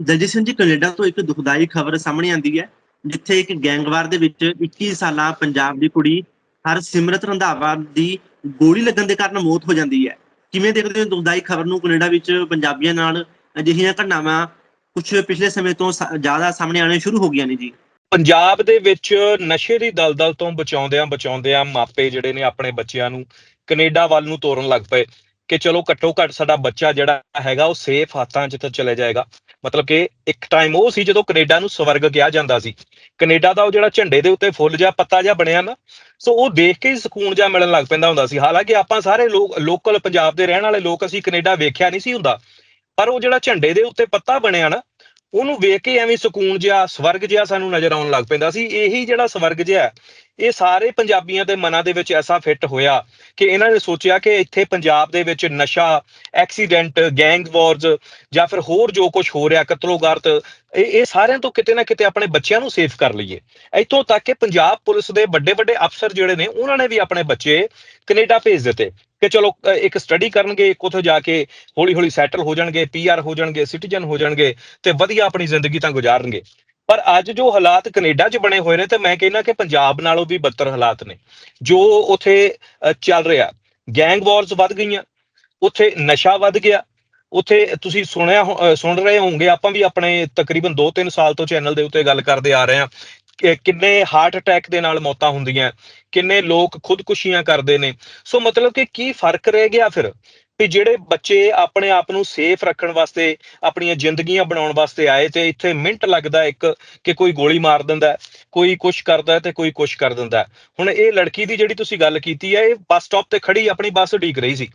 Daljit Singh ji, Canada ਤੋਂ ਇੱਕ ਦੁਖਦਾਈ ਖਬਰ ਸਾਹਮਣੇ ਆਂਦੀ ਹੈ, ਜਿੱਥੇ ਇੱਕ ਗੈਂਗਵਾਰ ਦੇ ਵਿੱਚ 21 ਸਾਲਾ ਪੰਜਾਬ ਦੀ ਕੁੜੀ ਹਰਸਿਮਰਤ ਰੰਧਾਵਾ ਦੀ ਗੋਲੀ ਲੱਗਣ ਦੇ ਕਾਰਨ ਮੌਤ ਹੋ ਜਾਂਦੀ ਹੈ। ਕਿਵੇਂ ਦੇਖਦੇ ਹੋ ਦੁਖਦਾਈ ਖਬਰ ਨੂੰ ਕੈਨੇਡਾ ਵਿੱਚ ਪੰਜਾਬੀਆਂ ਨਾਲ ਅਜਿਹੀਆਂ ਘਟਨਾਵਾਂ ਕੁਝ ਪਿਛਲੇ ਸਮੇਂ ਤੋਂ ਜ਼ਿਆਦਾ ਸਾਹਮਣੇ ਆਉਣੇ ਸ਼ੁਰੂ ਹੋ ਗਈਆਂ ਨੇ ਜੀ? ਪੰਜਾਬ ਦੇ ਵਿੱਚ ਨਸ਼ੇ ਦੀ ਦਲਦਲ ਤੋਂ ਬਚਾਉਂਦਿਆਂ ਬਚਾਉਂਦਿਆਂ ਮਾਪੇ ਜਿਹੜੇ ਨੇ ਆਪਣੇ ਬੱਚਿਆਂ ਨੂੰ ਕੈਨੇਡਾ ਵੱਲ ਨੂੰ ਤੋਰਨ ਲੱਗ ਪਏ। ਕਿ ਚਲੋ ਘੱਟੋ ਘੱਟ ਸਾਡਾ ਬੱਚਾ ਜਿਹੜਾ ਹੈਗਾ ਉਹ ਸੇਫ ਹੱਥਾਂ 'ਚ ਤਾਂ ਚਲੇ ਜਾਏਗਾ। ਮਤਲਬ ਕਿ ਇੱਕ ਟਾਈਮ ਉਹ ਸੀ ਜਦੋਂ ਕੈਨੇਡਾ ਨੂੰ ਸਵਰਗ ਕਿਹਾ ਜਾਂਦਾ ਸੀ। ਕੈਨੇਡਾ ਦਾ ਉਹ ਜਿਹੜਾ ਝੰਡੇ ਦੇ ਉੱਤੇ ਫੁੱਲ ਜਿਹਾ ਪੱਤਾ ਜਿਹਾ ਬਣਿਆ ਨਾ, ਸੋ ਉਹ ਦੇਖ ਕੇ ਹੀ ਸਕੂਨ ਜਿਹਾ ਮਿਲਣ ਲੱਗ ਪੈਂਦਾ ਹੁੰਦਾ ਸੀ। ਹਾਲਾਂਕਿ ਆਪਾਂ ਸਾਰੇ ਲੋਕ ਲੋਕਲ ਪੰਜਾਬ ਦੇ ਰਹਿਣ ਵਾਲੇ ਲੋਕ ਅਸੀਂ ਕੈਨੇਡਾ ਵੇਖਿਆ ਨਹੀਂ ਸੀ ਹੁੰਦਾ। ਪਰ ਉਹ ਜਿਹੜਾ ਝੰਡੇ ਦੇ ਉੱਤੇ ਪੱਤਾ ਬਣਿਆ ਨਾ ਉਹਨੂੰ ਵੇਖ ਕੇ ਐਵੇਂ ਸਕੂਨ ਜਿਹਾ, ਸਵਰਗ ਜਿਹਾ ਸਾਨੂੰ ਨਜ਼ਰ ਆਉਣ ਲੱਗ ਪੈਂਦਾ ਸੀ। ਇਹੀ ਜਿਹੜਾ ਸਵਰਗ ਜਿਹਾ ਇਹ ਸਾਰੇ ਪੰਜਾਬੀਆਂ ਦੇ ਮਨਾਂ ਦੇ ਵਿੱਚ ਐਸਾ ਫਿੱਟ ਹੋਇਆ ਕਿ ਇਹਨਾਂ ਨੇ ਸੋਚਿਆ ਕਿ ਇੱਥੇ ਪੰਜਾਬ ਦੇ ਵਿੱਚ ਨਸ਼ਾ, ਐਕਸੀਡੈਂਟ, ਗੈਂਗ ਵਾਰਜ਼ ਜਾਂ ਫਿਰ ਹੋਰ ਜੋ ਕੁਝ ਹੋ ਰਿਹਾ, ਕਤਲੋਗਾਰਤ, ਇਹ ਇਹ ਸਾਰਿਆਂ ਤੋਂ ਕਿਤੇ ਨਾ ਕਿਤੇ ਆਪਣੇ ਬੱਚਿਆਂ ਨੂੰ ਸੇਫ ਕਰ ਲਈਏ। ਇੱਥੋਂ ਤੱਕ ਕਿ ਪੰਜਾਬ ਪੁਲਿਸ ਦੇ ਵੱਡੇ ਵੱਡੇ ਅਫਸਰ ਜਿਹੜੇ ਨੇ, ਉਹਨਾਂ ਨੇ ਵੀ ਆਪਣੇ ਬੱਚੇ ਕੈਨੇਡਾ ਭੇਜ ਦਿੱਤੇ। ਕਿ ਚਲੋ ਇੱਕ ਸਟੱਡੀ ਕਰਨਗੇ, ਇੱਕ ਉੱਥੇ ਜਾ ਕੇ ਹੌਲੀ ਹੌਲੀ ਸੈਟਲ ਹੋ ਜਾਣਗੇ ਪੀਆਰ ਹੋ ਜਾਣਗੇ ਸਿਟੀਜ਼ਨ ਹੋ ਜਾਣਗੇ ਤੇ ਵਧੀਆ ਆਪਣੀ ਜ਼ਿੰਦਗੀ ਤਾਂ ਗੁਜ਼ਾਰਨਗੇ। ਪਰ ਅੱਜ ਜੋ ਹਾਲਾਤ ਕੈਨੇਡਾ 'ਚ ਬਣੇ ਹੋਏ ਨੇ ਤੇ ਮੈਂ ਕਹਿੰਦਾ ਕਿ ਪੰਜਾਬ ਨਾਲੋਂ ਵੀ ਬਦਤਰ ਹਾਲਾਤ ਨੇ। ਜੋ ਉਥੇ ਚੱਲ ਰਿਹਾ ਗੈਂਗ ਵਾਰਸ ਵੱਧ ਗਈਆਂ, ਉਥੇ ਨਸ਼ਾ ਵੱਧ ਗਿਆ, ਉਥੇ ਤੁਸੀਂ ਸੁਣਿਆ ਹੋ- ਸੁਣ ਰਹੇ ਹੋਵੋਗੇ, ਆਪਾਂ ਵੀ ਆਪਣੇ ਤਕਰੀਬਨ 2-3 ਸਾਲ ਤੋਂ ਚੈਨਲ ਦੇ ਉੱਤੇ ਗੱਲ ਕਰਦੇ ਆ ਰਹੇ ਹਾਂ ਕਿੰਨੇ ਹਾਰਟ ਅਟੈਕ ਦੇ ਨਾਲ ਮੌਤਾਂ ਹੁੰਦੀਆਂ। ਕਿੰਨੇ ਲੋਕ ਖੁਦਕੁਸ਼ੀਆਂ ਕਰਦੇ ਨੇ। ਸੋ ਮਤਲਬ ਕਿ ਕੀ ਫ਼ਰਕ ਰਹਿ ਗਿਆ ਫਿਰ? ਵੀ ਜਿਹੜੇ ਬੱਚੇ ਆਪਣੇ ਆਪ ਨੂੰ ਸੇਫ ਰੱਖਣ ਵਾਸਤੇ, ਆਪਣੀਆਂ ਜ਼ਿੰਦਗੀਆਂ ਬਣਾਉਣ ਵਾਸਤੇ ਆਏ ਤੇ ਇੱਥੇ ਮਿੰਟ ਲੱਗਦਾ ਇੱਕ ਕਿ ਕੋਈ ਗੋਲੀ ਮਾਰ ਦਿੰਦਾ ਕੋਈ ਕੁਛ ਕਰਦਾ ਤੇ ਕੋਈ ਕੁਛ ਕਰ ਦਿੰਦਾ ਹੁਣ ਇਹ ਲੜਕੀ ਦੀ ਜਿਹੜੀ ਤੁਸੀਂ ਗੱਲ ਕੀਤੀ ਹੈ, ਇਹ ਬੱਸ ਸਟਾਪ ਤੇ ਖੜੀ ਆਪਣੀ ਬੱਸ ਉਡੀਕ ਰਹੀ ਸੀ।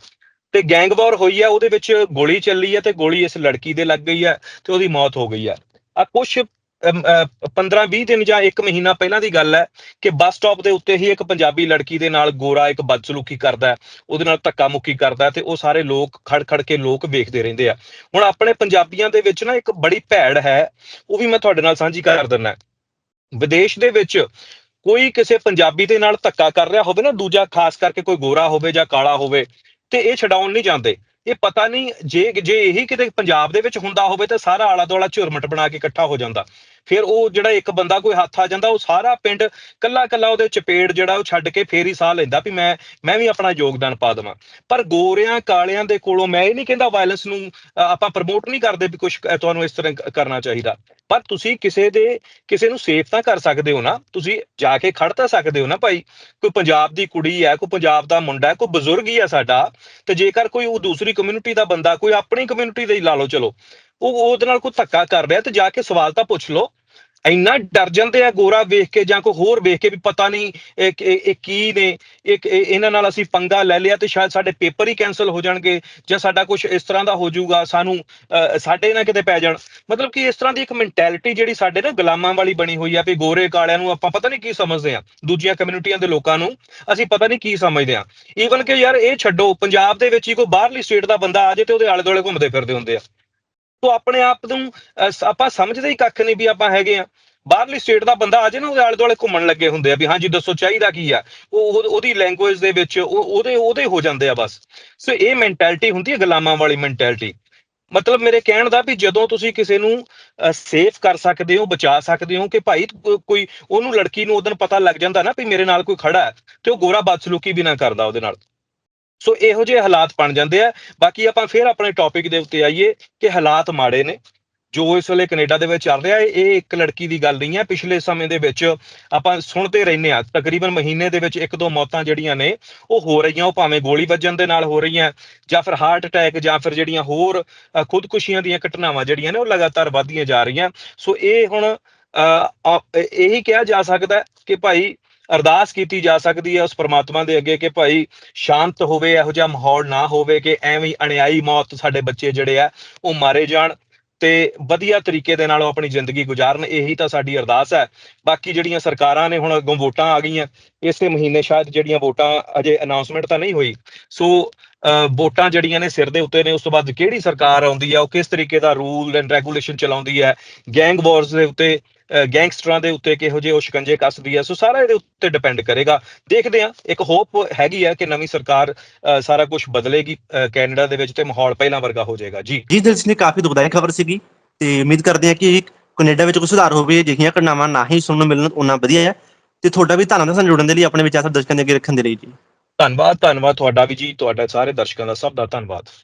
ਤੇ ਗੈਂਗ ਵਾਰ ਹੋਈ ਹੈ, ਉਹਦੇ ਵਿੱਚ ਗੋਲੀ ਚੱਲੀ ਹੈ ਤੇ ਗੋਲੀ ਇਸ ਲੜਕੀ ਦੇ ਲੱਗ ਗਈ ਹੈ ਤੇ ਉਹਦੀ ਮੌਤ ਹੋ ਗਈ ਹੈ। ਆ ਕੁਛ 15-20 ਦਿਨ ਜਾਂ 1 ਮਹੀਨਾ ਪਹਿਲਾਂ ਦੀ ਗੱਲ ਹੈ ਕਿ ਬੱਸ ਸਟਾਪ ਦੇ ਉੱਤੇ ਹੀ ਇੱਕ ਪੰਜਾਬੀ ਲੜਕੀ ਦੇ ਨਾਲ ਗੋਰਾ ਇੱਕ ਬਦਸਲੂਕੀ ਕਰਦਾ ਉਹਦੇ ਨਾਲ ਧੱਕਾ ਮੁੱਕੀ ਕਰਦਾ ਤੇ ਉਹ ਸਾਰੇ ਲੋਕ ਖੜ ਖੜ ਕੇ ਲੋਕ ਵੇਖਦੇ ਰਹਿੰਦੇ ਆ। ਹੁਣ ਆਪਣੇ ਪੰਜਾਬੀਆਂ ਦੇ ਵਿੱਚ ਨਾ ਇੱਕ ਬੜੀ ਭੈੜ ਹੈ, ਉਹ ਵੀ ਮੈਂ ਤੁਹਾਡੇ ਨਾਲ ਸਾਂਝੀ ਕਰ ਦਿੰਦਾ ਵਿਦੇਸ਼ ਦੇ ਵਿੱਚ ਕੋਈ ਕਿਸੇ ਪੰਜਾਬੀ ਦੇ ਨਾਲ ਧੱਕਾ ਕਰ ਰਿਹਾ ਹੋਵੇ ਨਾ, ਦੂਜਾ ਖਾਸ ਕਰਕੇ ਕੋਈ ਗੋਰਾ ਹੋਵੇ ਜਾਂ ਕਾਲਾ ਹੋਵੇ, ਤੇ ਇਹ ਛਡਾਉਣ ਨਹੀਂ ਜਾਂਦੇ। ਇਹ ਪਤਾ ਨਹੀਂ, ਜੇ ਜੇ ਇਹੀ ਕਿਤੇ ਪੰਜਾਬ ਦੇ ਵਿੱਚ ਹੁੰਦਾ ਹੋਵੇ ਤਾਂ ਸਾਰਾ ਆਲਾ ਦੁਆਲਾ ਝੁਰਮਟ ਬਣਾ ਕੇ ਇਕੱਠਾ ਹੋ ਜਾਂਦਾ। ਫਿਰ ਉਹ ਜਿਹੜਾ ਇੱਕ ਬੰਦਾ ਕੋਈ ਹੱਥ ਆ ਜਾਂਦਾ, ਉਹ ਸਾਰਾ ਪਿੰਡ ਕੱਲਾ ਕੱਲਾ ਉਹਦੇ ਚਪੇੜ ਜਿਹੜਾ ਉਹ ਛੱਡ ਕੇ ਫੇਰ ਹੀ ਸਾਹ ਲੈਂਦਾ ਵੀ ਮੈਂ ਮੈਂ ਵੀ ਆਪਣਾ ਯੋਗਦਾਨ ਪਾ ਦੇਵਾਂ। ਪਰ ਗੋਰਿਆਂ ਕਾਲਿਆਂ ਦੇ ਕੋਲੋਂ ਮੈਂ ਇਹ ਨਹੀਂ ਕਹਿੰਦਾ ਵਾਇਲੈਂਸ ਨੂੰ ਆਪਾਂ ਪ੍ਰਮੋਟ ਨਹੀਂ ਕਰਦੇ ਵੀ ਕੁਝ ਤੁਹਾਨੂੰ ਇਸ ਤਰ੍ਹਾਂ ਕਰਨਾ ਚਾਹੀਦਾ। ਪਰ ਤੁਸੀਂ ਕਿਸੇ ਦੇ, ਕਿਸੇ ਨੂੰ ਸੇਫ ਤਾਂ ਕਰ ਸਕਦੇ ਹੋ ਨਾ, ਤੁਸੀਂ ਜਾ ਕੇ ਖੜ ਤਾਂ ਸਕਦੇ ਹੋ ਨਾ ਭਾਈ। ਕੋਈ ਪੰਜਾਬ ਦੀ ਕੁੜੀ ਹੈ, ਕੋਈ ਪੰਜਾਬ ਦਾ ਮੁੰਡਾ ਹੈ, ਕੋਈ ਬਜ਼ੁਰਗ ਹੀ ਹੈ ਸਾਡਾ, ਤੇ ਜੇਕਰ ਕੋਈ ਉਹ ਦੂਸਰੀ ਕਮਿਊਨਿਟੀ ਦਾ ਬੰਦਾ, ਕੋਈ ਆਪਣੀ ਕਮਿਊਨਿਟੀ ਦਾ ਹੀ ਲਾ ਲਓ, ਚਲੋ। ਉਹ ਉਹਦੇ ਨਾਲ ਕੋਈ ਧੱਕਾ ਕਰ ਰਿਹਾ ਤੇ ਜਾ ਕੇ ਸਵਾਲ ਤਾਂ ਪੁੱਛ ਲਓ। ਇੰਨਾ ਡਰ ਜਾਂਦੇ ਆ ਗੋਰਾ ਵੇਖ ਕੇ ਜਾਂ ਕੋਈ ਹੋਰ ਵੇਖ ਕੇ ਵੀ ਪਤਾ ਨਹੀਂ ਇਹ ਕੀ ਨੇ। ਇੱਕ ਇਹਨਾਂ ਨਾਲ ਅਸੀਂ ਪੰਗਾ ਲੈ ਲਿਆ ਤੇ ਸ਼ਾਇਦ ਸਾਡੇ ਪੇਪਰ ਹੀ ਕੈਨਸਲ ਹੋ ਜਾਣਗੇ ਜਾਂ ਸਾਡਾ ਕੁਝ ਇਸ ਤਰ੍ਹਾਂ ਦਾ ਹੋ ਜਾਊਗਾ ਸਾਨੂੰ ਅ, ਸਾਡੇ ਨਾ ਕਿਤੇ ਪੈ ਜਾਣ। ਮਤਲਬ ਕਿ ਇਸ ਤਰ੍ਹਾਂ ਦੀ ਇੱਕ ਮੈਂਟੈਲਿਟੀ ਜਿਹੜੀ ਸਾਡੇ ਨਾ ਗੁਲਾਮਾਂ ਵਾਲੀ ਬਣੀ ਹੋਈ ਆ ਵੀ ਗੋਰੇ ਕਾਲਿਆਂ ਨੂੰ ਆਪਾਂ ਪਤਾ ਨਹੀਂ ਕੀ ਸਮਝਦੇ ਆ ਦੂਜੀਆਂ ਕਮਿਊਨਿਟੀਆਂ ਦੇ ਲੋਕਾਂ ਨੂੰ ਅਸੀਂ ਪਤਾ ਨਹੀਂ ਕੀ ਸਮਝਦੇ ਆ। ਈਵਨ ਕਿ ਯਾਰ ਇਹ ਛੱਡੋ ਪੰਜਾਬ ਦੇ ਵਿੱਚ ਹੀ ਕੋਈ ਬਾਹਰਲੀ ਸਟੇਟ ਦਾ ਬੰਦਾ ਆ ਜਾਏ ਤੇ ਉਹਦੇ ਆਲੇ ਦੁਆਲੇ ਘੁੰਮਦੇ ਫਿਰਦੇ ਹੁੰਦੇ ਆ। ਤੋ ਆਪਣੇ ਆਪ ਨੂੰ ਅ, ਆਪਾਂ ਸਮਝਦੇ ਹੀ ਕੱਖ ਨਹੀਂ ਵੀ ਆਪਾਂ ਹੈਗੇ ਆ ਬਾਹਰਲੀ ਸਟੇਟ ਦਾ ਬੰਦਾ ਆ ਜਾਏ ਨਾ ਉਹਦੇ ਆਲੇ ਦੁਆਲੇ ਘੁੰਮਣ ਲੱਗੇ ਹੁੰਦੇ ਆ ਵੀ ਹਾਂਜੀ ਦੱਸੋ ਚਾਹੀਦਾ ਕੀ ਆ? ਉਹ ਉਹਦੀ ਲੈਂਗੁਏਜ ਦੇ ਵਿੱਚ ਉਹਦੇ ਉਹਦੇ ਹੋ ਜਾਂਦੇ ਆ ਬਸ। ਸੋ ਇਹ ਮੈਂਟੈਲਿਟੀ ਹੁੰਦੀ ਹੈ ਗੁਲਾਮਾਂ ਵਾਲੀ ਮੈਂਟੈਲਿਟੀ ਮਤਲਬ ਮੇਰੇ ਕਹਿਣ ਦਾ ਵੀ ਜਦੋਂ ਤੁਸੀਂ ਕਿਸੇ ਨੂੰ ਸੇਫ ਕਰ ਸਕਦੇ ਹੋ ਬਚਾ ਸਕਦੇ ਹੋ ਕਿ ਭਾਈ ਕੋਈ ਉਹਨੂੰ ਲੜਕੀ ਨੂੰ ਉਦੋਂ ਪਤਾ ਲੱਗ ਜਾਂਦਾ ਨਾ ਵੀ ਮੇਰੇ ਨਾਲ ਕੋਈ ਖੜਾ ਹੈ ਤੇ ਉਹ ਗੋਰਾ ਬਦਸਲੂਕੀ ਵੀ ਨਾ ਕਰਦਾ ਉਹਦੇ ਨਾਲ। ਸੋ ਇਹੋ ਜਿਹੇ ਹਾਲਾਤ ਬਣ ਜਾਂਦੇ ਆ। ਬਾਕੀ ਆਪਾਂ ਫਿਰ ਆਪਣੇ ਟੌਪਿਕ ਦੇ ਉੱਤੇ ਆਈਏ ਕਿ ਹਾਲਾਤ ਮਾੜੇ ਨੇ। ਜੋ ਇਸ ਵੇਲੇ ਕੈਨੇਡਾ ਦੇ ਵਿੱਚ ਚੱਲ ਰਿਹਾ ਹੈ, ਇਹ ਇੱਕ ਲੜਕੀ ਦੀ ਗੱਲ ਨਹੀਂ ਹੈ। ਪਿਛਲੇ ਸਮੇਂ ਦੇ ਵਿੱਚ ਆਪਾਂ ਸੁਣਦੇ ਰਹਿੰਦੇ ਆ ਤਕਰੀਬਨ ਮਹੀਨੇ ਦੇ ਵਿੱਚ ਇੱਕ ਦੋ ਮੌਤਾਂ ਜਿਹੜੀਆਂ ਨੇ, ਉਹ ਹੋ ਰਹੀਆਂ। ਉਹ ਭਾਵੇਂ ਗੋਲੀ ਵੱਜਣ ਦੇ ਨਾਲ ਹੋ ਰਹੀਆਂ, ਜਾਂ ਫਿਰ ਹਾਰਟ ਅਟੈਕ ਜਾਂ ਫਿਰ ਜਿਹੜੀਆਂ ਹੋਰ ਖੁਦਕੁਸ਼ੀਆਂ ਦੀਆਂ ਘਟਨਾਵਾਂ ਜਿਹੜੀਆਂ ਨੇ, ਉਹ ਲਗਾਤਾਰ ਵਧਦੀਆਂ ਜਾ ਰਹੀਆਂ। ਸੋ ਇਹ ਹੁਣ ਇਹੀ ਕਿਹਾ ਜਾ ਸਕਦਾ ਕਿ ਭਾਈ ਅਰਦਾਸ ਕੀਤੀ ਜਾ ਸਕਦੀ ਹੈ ਉਸ ਪਰਮਾਤਮਾ ਦੇ ਅੱਗੇ ਕਿ ਭਾਈ ਸ਼ਾਂਤ ਹੋਵੇ ਇਹੋ ਜਿਹਾ ਮਾਹੌਲ ਨਾ ਹੋਵੇ ਕਿ ਐਵੇਂ ਅਣਿਆਈ ਮੌਤ ਸਾਡੇ ਬੱਚੇ ਜਿਹੜੇ ਆ ਉਹ ਮਾਰੇ ਜਾਣ ਤੇ ਵਧੀਆ ਤਰੀਕੇ ਦੇ ਨਾਲ ਉਹ ਆਪਣੀ ਜ਼ਿੰਦਗੀ ਗੁਜ਼ਾਰਨ। ਇਹੀ ਤਾਂ ਸਾਡੀ ਅਰਦਾਸ ਹੈ। ਬਾਕੀ ਜਿਹੜੀਆਂ ਸਰਕਾਰਾਂ ਨੇ ਹੁਣ ਅੱਗੋਂ ਵੋਟਾਂ ਆ ਗਈਆਂ ਇਸੇ ਮਹੀਨੇ ਸ਼ਾਇਦ ਜਿਹੜੀਆਂ ਵੋਟਾਂ ਅਜੇ ਅਨਾਉਂਸਮੈਂਟ ਤਾਂ ਨਹੀਂ ਹੋਈ। ਸੋ ਅ, ਵੋਟਾਂ ਜਿਹੜੀਆਂ ਨੇ ਸਿਰ ਦੇ ਉੱਤੇ ਨੇ ਉਸ ਤੋਂ ਬਾਅਦ ਕਿਹੜੀ ਸਰਕਾਰ ਆਉਂਦੀ ਹੈ ਉਹ ਕਿਸ ਤਰੀਕੇ ਦਾ ਰੂਲ ਐਂਡ ਰੈਗੂਲੇਸ਼ਨ ਚਲਾਉਂਦੀ ਹੈ? ਗੈਂਗ ਵਾਰਸ ਦੇ ਉੱਤੇ ਗੈਂਗਸਟਰਾਂ ਦੇ ਉੱਤੇ ਕਿਹੋ ਜਿਹੇ ਉਹ ਸ਼ਿਕੰਜੇ ਕੱਸਦੀ ਹੈ ਸੋ ਸਾਰਾ ਇਹਦੇ ਉੱਤੇ ਡਿਪੈਂਡ ਕਰੇਗਾ। ਦੇਖਦੇ ਹਾਂ ਇੱਕ ਹੋਪ ਹੈਗੀ ਹੈ ਕਿ ਨਵੀਂ ਸਰਕਾਰ ਸਾਰਾ ਕੁਝ ਬਦਲੇਗੀ ਕੈਨੇਡਾ ਦੇ ਵਿੱਚ ਤੇ ਮਾਹੌਲ ਪਹਿਲਾਂ ਵਰਗਾ ਹੋ ਜਾਏਗਾ। ਜੀ। ਜੀ ਦਿਲਸ ਨੇ ਕਾਫੀ ਦੁਖਦਾਈ ਖਬਰ ਸੀਗੀ ਤੇ ਉਮੀਦ ਕਰਦੇ ਹਾਂ ਕਿ ਕੈਨੇਡਾ ਵਿੱਚ ਕੋਈ ਸੁਧਾਰ ਹੋਵੇ ਅਜਿਹੀਆਂ ਘਟਨਾਵਾਂ ਨਾ ਹੀ ਸੁਣਨ ਨੂੰ ਮਿਲਣ ਉਹਨਾਂ ਵਧੀਆ ਹੈ। ਤੇ ਤੁਹਾਡਾ ਵੀ ਧੰਨਵਾਦ ਸਾਨੂੰ ਜੁੜਨ ਦੇ ਲਈ ਆਪਣੇ ਵਿਚਾਰ ਦਰਸ਼ਕਾਂ ਦੇ ਅੱਗੇ ਰੱਖਣ ਦੇ ਲਈ ਜੀ। ਧੰਨਵਾਦ ਧੰਨਵਾਦ ਤੁਹਾਡਾ ਵੀ ਜੀ ਤੁਹਾਡਾ ਸਾਰੇ ਦਰਸ਼ਕਾਂ ਦਾ ਸਭ ਦਾ ਧੰਨਵਾਦ।